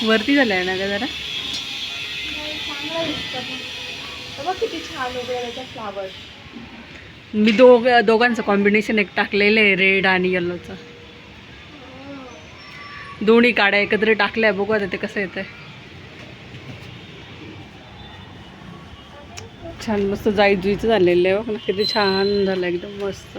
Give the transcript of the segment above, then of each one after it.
वरती झालाय ना ग जरा? किती छान फ्लावर मी दोघ दोघांचं कॉम्बिनेशन एक टाकलेलं आहे रेड आणि येल्लोचं दोन्ही काड्या एकत्र टाकल्या बघू आता ते कसं येतंय. छान मस्त जाई जुईचं झालेलं आहे बघ ना किती छान झालं एकदम मस्त.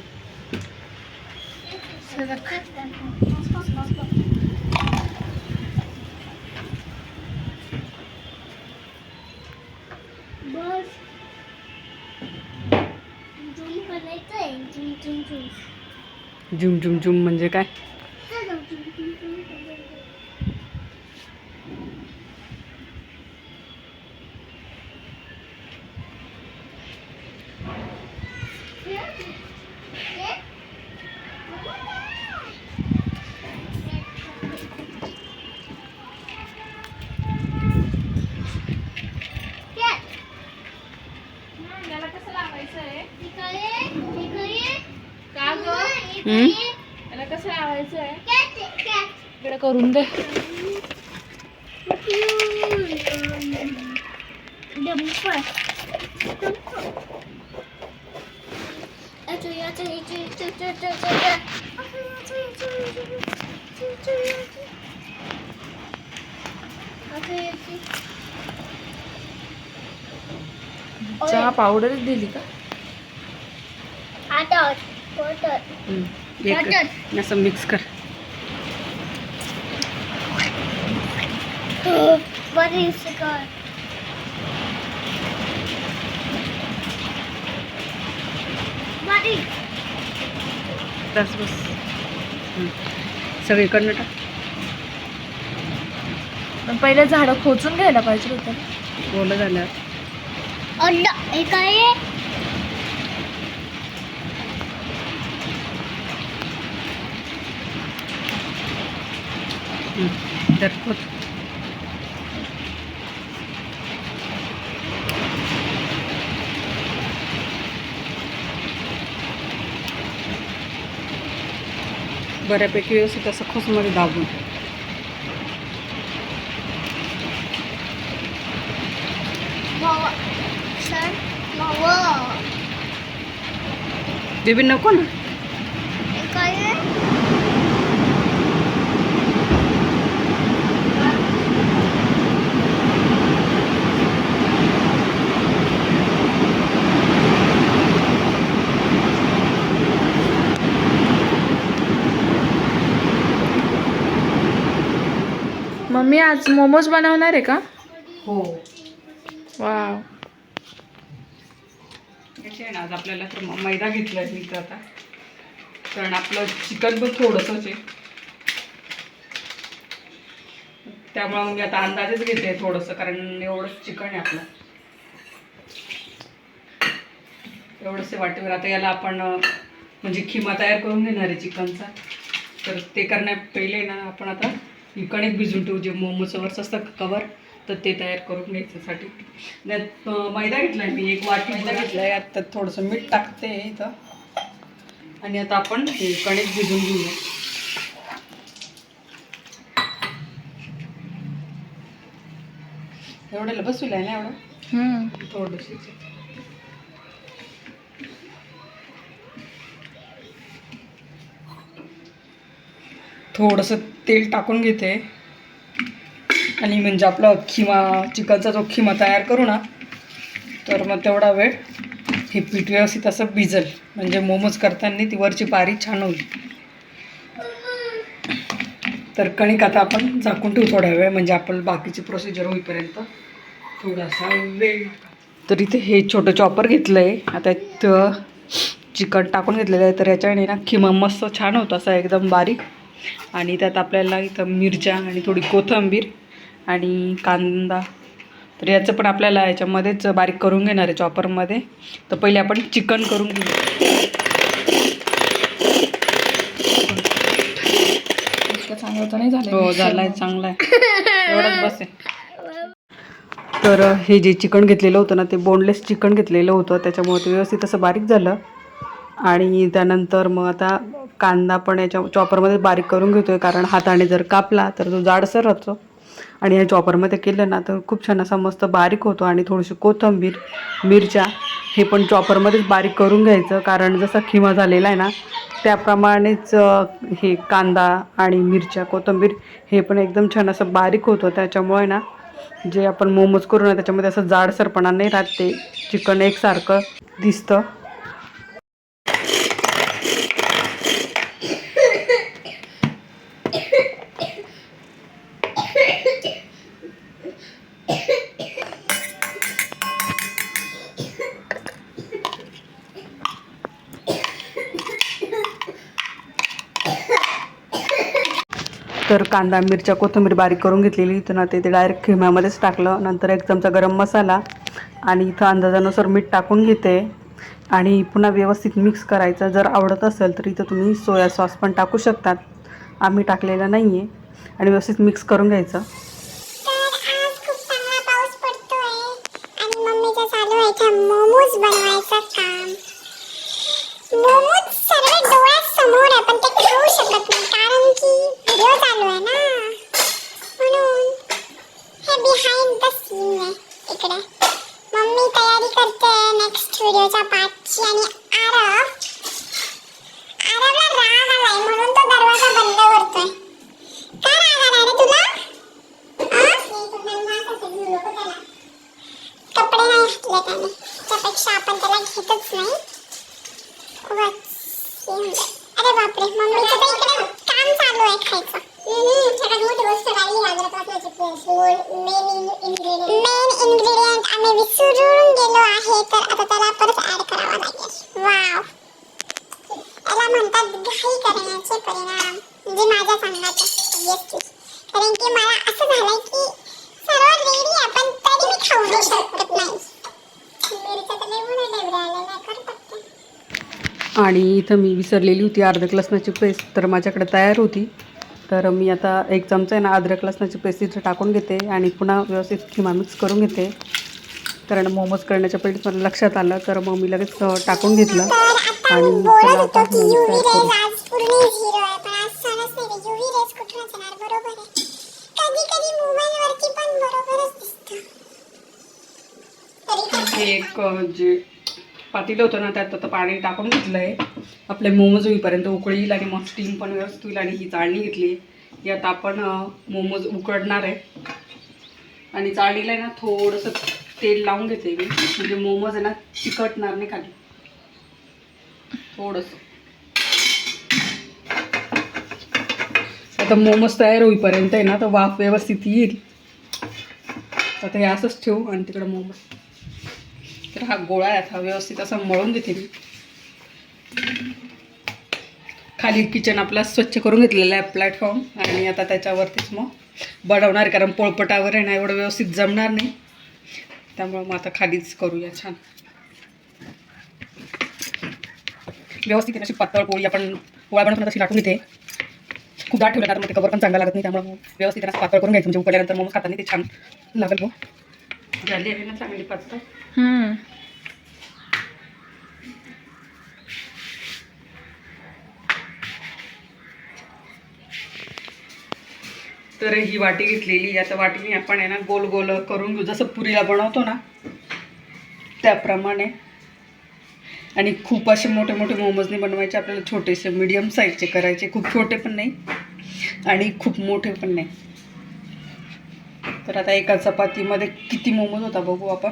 झूम झूम झुम. झुम झुम म्हणजे काय चला, झूम झूम झूम करायचंय. याला कसं लावायचं आहे इकडे, इकडे, का ग हम्म? याला कसं लावायचं आहे कॅट, कॅट. इकडे करून दे डंपर. डंपर. याचं, याचं, याचं, याचं, याचं, याचं, याचं. याचं, याचं, याचं, याचं, याचं, याचं. याचं, याचं. चहा पावडरच दिली का आता हम्म. एक बरीच बस बस हम्म. सगळीकडनं टाक पण पहिले झाडं खोचून घ्यायला पाहिजे होतं ना. ओलं झाल्यावर अंडा हे काय आहे? हम्म. तर होत. बऱ्यापैकी व्यवस्थित असं खोसमध्ये दाबून. बेबी नको ना हे काय आहे? मम्मी आज मोमोज बनवणार आहे का? हो. वाव. याचे आहे ना आज आपल्याला तर म- मैदा घेतला आहे मी तर आता. कारण आपलं चिकन पण थोडंसंच आहे. त्यामुळं मग मी आता अंदाजेच घेते थोडंसं कारण एवढंच चिकन आहे आपलं. एवढंच आहे वाटेवर. आता याला आपण अं, म्हणजे खिमा तयार करून घेणार आहे चिकनचा. तर ते करण्या पहिले ना आपण आता कणिक भिजून ठेवू जे मोमोचं वरचं असतं कवर तर ते तयार करून घ्यायच्यासाठी. त्यात मैदा घेतला आहे मी एक वाटी मैदा घेतला आहे आता थोडंसं मीठ टाकते इथं. आणि आता आपण हे कणिक भिजून घेऊया. एवढ्याला बसविलं आहे ना एवढं. थोडंशी थोडंसं तेल टाकून घेते. आणि म्हणजे आपला खिमा चिकनचा जो खिमा तयार करू ना तर मग तेवढा वेळ हे पीठ व्यवस्थित असं भिजल. म्हणजे मोमोज करताना ती वरची पारी छान होईल. तर कणिक आता आपण झाकून ठेवू थोडा वेळ म्हणजे आपण बाकीची प्रोसिजर होईपर्यंत थोडासा वेळ तर इथे हे छोटं चॉपर घेतलं आहे आता इथं चिकन टाकून घेतलेलं आहे तर याच्याने ना खिमा मस्त छान होतं असा एकदम बारीक. आणि त्यात आपल्याला इथं मिरच्या आणि थोडी कोथिंबीर आणि कांदा. तर याचं पण आपल्याला याच्यामध्येच बारीक करून घेणार आहे चॉपरमध्ये. तर पहिले आपण चिकन करून घेऊ. इतकं चांगलं तर नाही झालं हो झाला आहे चांगला आहे एवढंच बस आहे. तर हे जे चिकन घेतलेलं होतं ना ते बोनलेस चिकन घेतलेलं होतं. त्याच्यामुळे ते व्यवस्थित असं बारीक झालं. आणि त्यानंतर मग आता कांदा पण याच्या चॉपरमध्ये बारीक करून घेतोय कारण हाताने जर कापला तर तो जाडसर राहतो. आणि या चॉपरमध्ये केलं ना तर खूप छान असा मस्त बारीक होतो आणि थोडीशी कोथिंबीर मिरच्या हे पण चॉपरमध्येच बारीक करून घ्यायचं. कारण जसा खिमा झालेला आहे ना त्याप्रमाणेच हे कांदा आणि मिरच्या कोथिंबीर हे पण एकदम छान असं बारीक होतं. त्याच्यामुळे ना जे आपण मोमोज करू ना त्याच्यामध्ये असं जाडसरपणा नाही राहत ते चिकन एकसारखं दिसतं. तर कांदा मिरच्या कोथिंबीर बारीक करून घेतलेली. इथून ना ते ते डायरेक्ट खिम्यामध्येच टाकलं. नंतर एक चमचा गरम मसाला आणि इथं अंदाजानुसार मीठ टाकून घेते. आणि पुन्हा व्यवस्थित मिक्स करायचं. जर आवडत असेल तर इथं तुम्ही सोया सॉस पण टाकू शकतात. आम्ही टाकलेला नाही आहे आणि व्यवस्थित मिक्स करून घ्यायचं. नेक्स्ट पाठची आणि आरव आरवला राग आलाय म्हणून तो दरवाजा बंद करतोय. काय राग आलाय रे तुला? कपडे नाही घातले त्याने. त्यापेक्षा आपण त्याला घेतच नाही. अरे बापरे. मम्मीचं तर इकडे काम चालू आहे खायचं. सगळ्यात मोठी गोष्ट मेन इन्ग्रेडियंट आम्ही विसरून गेलो आहे तर आता त्याला परत ऍड करावा लागेल वाव याला म्हणतात घाई करण्याचे परिणाम म्हणजे माझ्या सांगण्याचे obviously. कारण की मला असं झालंय की सर्व रेडी आहे पण तरी मी खाऊ नाही शकत नाही मिरच्या तर लय मोठ्या डेवऱ्या आलेल्या आहे, कर पटकन. आणि इथं मी विसरलेली होती अद्रक लसणाची पेस्ट तर माझ्याकडे तयार होती. तर मी आता एक चमचा आहे ना अद्रक लसणाची पेस्ट इथं टाकून घेते आणि पुन्हा व्यवस्थित खिमा मिक्स करून घेते. कारण मोमोज करण्याच्या पहिलेच मला लक्षात आलं तर मग मी लगेच टाकून घेतलं. आणि मी चला बोलत आता होतो की मोमोज युव्ही तयार करू रेज आज पूर्ण झिरो आहे पण आज सणच नाही रे. युव्ही रेज कुठूनच येणार? बरोबर आहे. कधी कधी मोबाईल वरती पण बरोबरच दिसतं. तरी पण एक जे पातेलं होतं ना त्यात आता पाणी टाकून घेतलं आहे आपले मोमोज होईपर्यंत उकळील आणि मग स्टीम पण व्यवस्थित होईल आणि ही चाळणी घेतली. यात आपण मोमोज उकडणार आहे. आणि चाळणीला आहे ना थोडंसं तेल लावून घेते मी. म्हणजे मोमोज आहे ना चिकटणार नाही खाली. थोडंसं. आता मोमोज तयार होईपर्यंत आहे ना तर वाफ व्यवस्थित येईल. आता हे असंच ठेवू आणि तिकडं मोमोज. तर हा गोळा आहे हा व्यवस्थित असा मळून देते मी. खाली किचन आपला स्वच्छ करून घेतलेलं आहे प्लॅटफॉर्म आणि आता त्याच्यावरतीच मग बडवणार आहे. कारण पोळपटावर आहे ना एवढं व्यवस्थित जमणार नाही. त्यामुळं मग आता खालीच करूया छान. व्यवस्थित अशी पातळ पोळी आपण पोळा बनवून तशी लाटून घेते. खूप दाट ठेवलं तर मग ते कवर पण चांगला लागत नाही त्यामुळे व्यवस्थित पातळ करून घ्यायचं म्हणजे उकडल्यानंतर मग खाताना ते छान लागेल मग. झाली आहे ना चांगली पातळ हम्म. तर ही वाटी घेतलेली आता वाटीने आपण आहे ना गोल गोल करून घेऊ. जसं पुरीला बनवतो ना त्याप्रमाणे. आणि खूप असे मोठे मोठे मोमोज नाही बनवायचे आपल्याला छोटेसे मीडियम साईजचे करायचे. खूप छोटे पण नाही आणि खूप मोठे पण नाही. तर आता एका चपातीमध्ये किती मोमोज होता बघू आपण.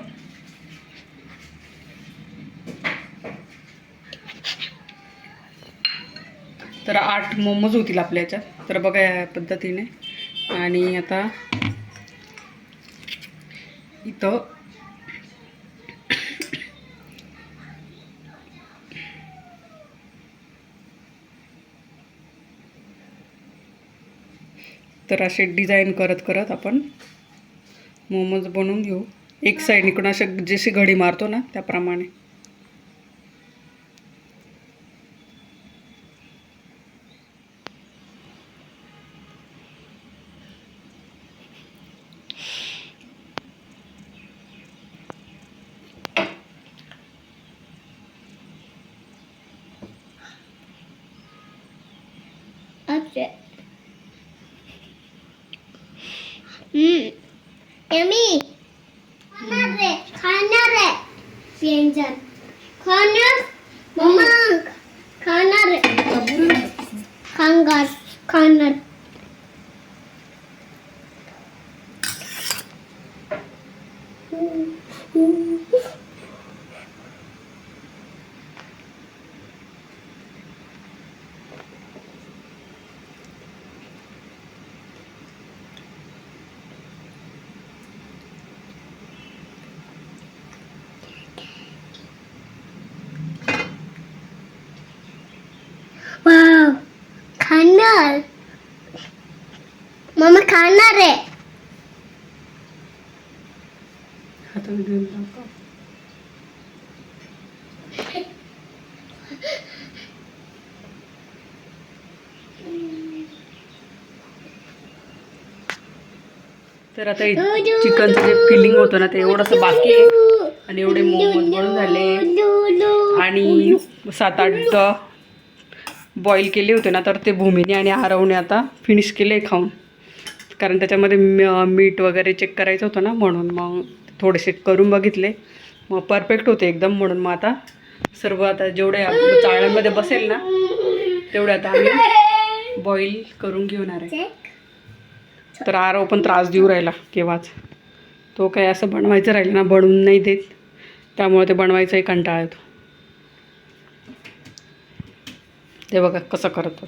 तर आठ मोमोज होतील आपल्या याच्यात. तर बघा या पद्धतीने. आणि आता इथं तर असे डिझाईन करत करत आपण मोमोज बनवून घेऊ. एक साईड इकडून असे जशी घडी मारतो ना त्याप्रमाणे. Conrad खाणार? मम्मा खाणार रे हाताने घेऊन टाका. तर आता चिकनचं जे फिलिंग होतं ना ते एवढंसं बाकी आहे. आणि एवढे मोमोज बनून झाले. आणि सात आठ बॉईल केले होते ना तर ते भूमीने आणि आरवने आता फिनिश केले खाऊन. कारण त्याच्यामध्ये म- मीठ वगैरे चेक करायचं होतं ना म्हणून मग थोडेसे करून बघितले. मग परफेक्ट होते एकदम म्हणून मग आता सर्व आता जेवढे चाळ्यांमध्ये बसेल ना तेवढे आता आम्ही बॉईल करून घेणार आहे तर आरव पण त्रास देऊ राहिला केव्हाच. तो काय असं बनवायचं राहिलं ना बनवून नाही देत. त्यामुळे ते बनवायचाही कंटाळा येतो ते बघा कसं करतो.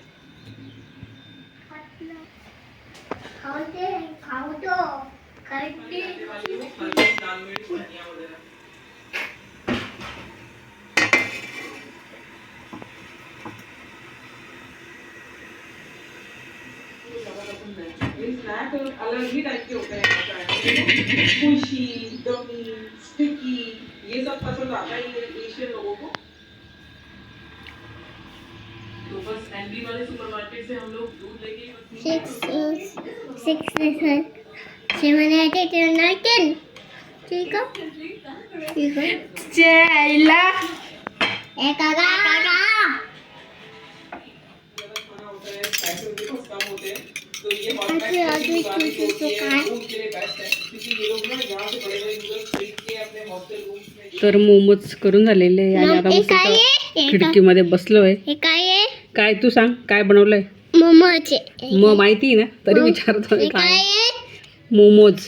अलग ही टाइप के होते हैं खुशी दमी स्टिकी ये सब पसंद आता ही है नूडल्स खरीद के अपने हॉस्टल रूम्स में तर मोमोज करून झालेले आहे आणि आता एक खिडकीमध्ये बसलोय. हे काय आहे. काय तू सांग काय बनवलंय? मोमोचे मग माहिती आहे ना? तरी हे. काय. काय मोमोज.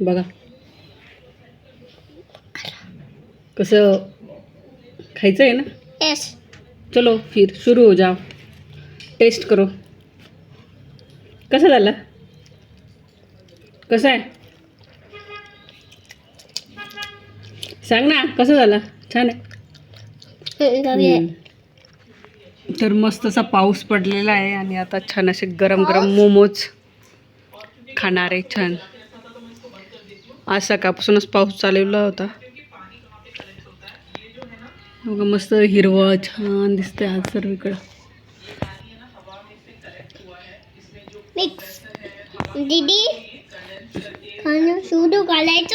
बघा. कसं खायचं आहे ना? यस चलो फिर. शुरू हो जाओ. टेस्ट करो. कसं झालं? कसं आहे? सांग ना कसं झालं? छान आहे. हम्म. तर मस्त असा पाऊस पडलेला आहे आणि आता छान असे गरम गरम मोमोज खाणार आहे छान. आज सकाळपासूनच पाऊस चालवला होता. बघा मस्त हिरवं छान दिसतंय आज सर्वीकडं. मिक्स दीदी खाणं सुरू घालायचं?